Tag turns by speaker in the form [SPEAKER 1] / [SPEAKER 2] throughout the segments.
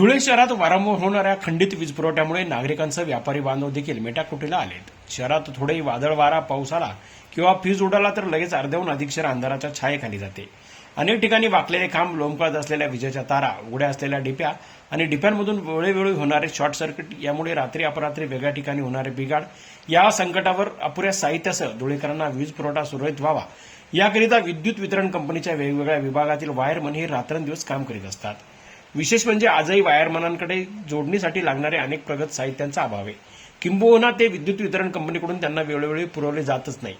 [SPEAKER 1] धुळे शहरात वारंवार होणाऱ्या खंडित वीज पुरवठ्यामुळे नागरिकांसह व्यापारी बांधव देखील मेटाकुटीला आलेत. शहरात थोडेही वादळ वारा पाऊस आला किंवा फीज उडाला तर लगेच अर्ध्याहून अधिक शहर अंधाराच्या छायेखाली जाते. अनेक ठिकाणी वाकलेले खांब लोंबकळत असलेल्या विजेच्या तारा उघड्या असलेल्या डिप्या आणि डिप्यांमधून वेळोवेळी होणारे शॉर्ट सर्किट यामुळे रात्री अपरात्री वेगळ्या ठिकाणी होणारे बिघाड या संकटावर अपुऱ्या साहित्यासह धुळेकरांना वीज पुरवठा सुरळीत व्हावा. याकरिता विद्युत वितरण कंपनीच्या वेगवेगळ्या विभागातील वायरमन हे रात्रंदिवस काम करीत असतात. विशेष म्हणजे आजही वायरमनांकडे जोडणीसाठी लागणारे अनेक प्रगत साहित्यांचा अभाव आहे. किंबहुना ते विद्युत वितरण कंपनीकडून त्यांना वेळोवेळी पुरवले जातच नाही.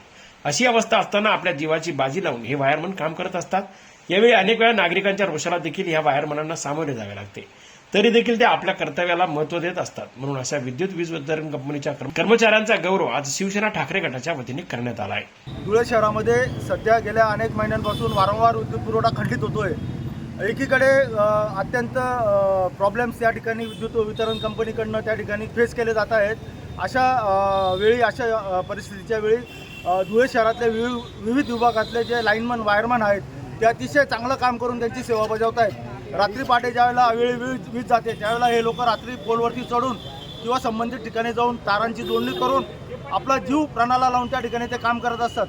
[SPEAKER 1] अशी अवस्था असताना आपल्या जीवाची बाजी लावून हे वायरमन काम करत असतात. यावेळी अनेक वेळा नागरिकांच्या रोषाला देखील या वायरमनांना सामोरे जावे लागते. तरी देखील ते आपल्या कर्तव्याला महत्त्व देत असतात. म्हणून अशा विद्युत वीज वितरण कंपनीच्या कर्मचाऱ्यांचा गौरव आज शिवसेना ठाकरे गटाच्या वतीने करण्यात आला आहे.
[SPEAKER 2] धुळे शहरामध्ये सध्या गेल्या अनेक महिन्यांपासून वारंवार विद्युत पुरवठा खंडित होतोय. एकीकडे अत्यंत प्रॉब्लेम्स या ठिकाणी विद्युत वितरण कंपनीकडनं त्या ठिकाणी फेस केले जात आहेत. अशा वेळी अशा परिस्थितीच्या वेळी धुळे शहरातले विविध विविध विभागातले जे लाईनमन वायरमन आहेत ते अतिशय चांगलं काम करून त्यांची सेवा बजावत आहेत रात्री पहाटे ज्यावेळेला अवेळी वीज वीज जाते त्यावेळेला हे लोक रात्री पोलवरती चढून किंवा संबंधित ठिकाणी जाऊन तारांची जोडणी करून आपला जीव प्राणाला लावून त्या ठिकाणी ते काम करत असतात.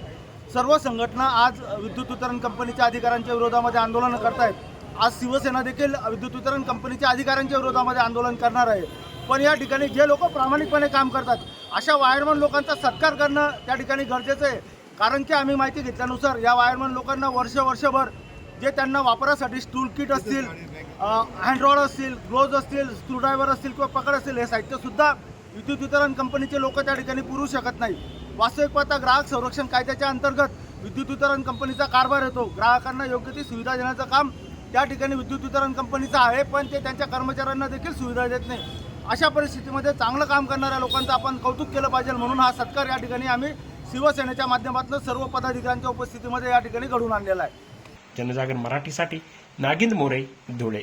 [SPEAKER 2] सर्व संघटना आज विद्युत वितरण कंपनीच्या अधिकाऱ्यांच्या विरोधामध्ये आंदोलन आहेत आज शिवसेना देखील विद्युत वितरण कंपनीच्या अधिकाऱ्यांच्या विरोधामध्ये आंदोलन करणार आहे. पण या ठिकाणी जे लोक प्रामाणिकपणे काम करतात अशा वायरमन लोकांचा सत्कार करणं त्या ठिकाणी गरजेचं आहे. कारण की आम्ही माहिती घेतल्यानुसार या वायरमन लोकांना वर्ष वर्षभर जे त्यांना वापरासाठी स्टूल किट असतील हँडरॉड असतील ग्लोज असतील स्क्रूड्रायव्हर असतील किंवा पकड असतील हे साहित्यसुद्धा विद्युत वितरण कंपनीचे लोक त्या ठिकाणी पुरू शकत नाही. वास्तविक पाहता ग्राहक संरक्षण कायद्याच्या अंतर्गत विद्युत वितरण कंपनीचा कारभार येतो. ग्राहकांना योग्य ती सुविधा देण्याचं काम त्या ठिकाणी विद्युत वितरण कंपनीचं आहे पण ते त्यांच्या कर्मचाऱ्यांना देखील सुविधा देत नाही. अशा परिस्थितीमध्ये चांगलं काम करणाऱ्या लोकांचं आपण कौतुक केलं पाहिजे म्हणून हा सत्कार या ठिकाणी आम्ही शिवसेनेच्या माध्यमातून सर्व पदाधिकाऱ्यांच्या उपस्थितीमध्ये या ठिकाणी घडून आणलेला आहे.
[SPEAKER 1] जनजागर मराठीसाठी नागिंद मोरे धुळे.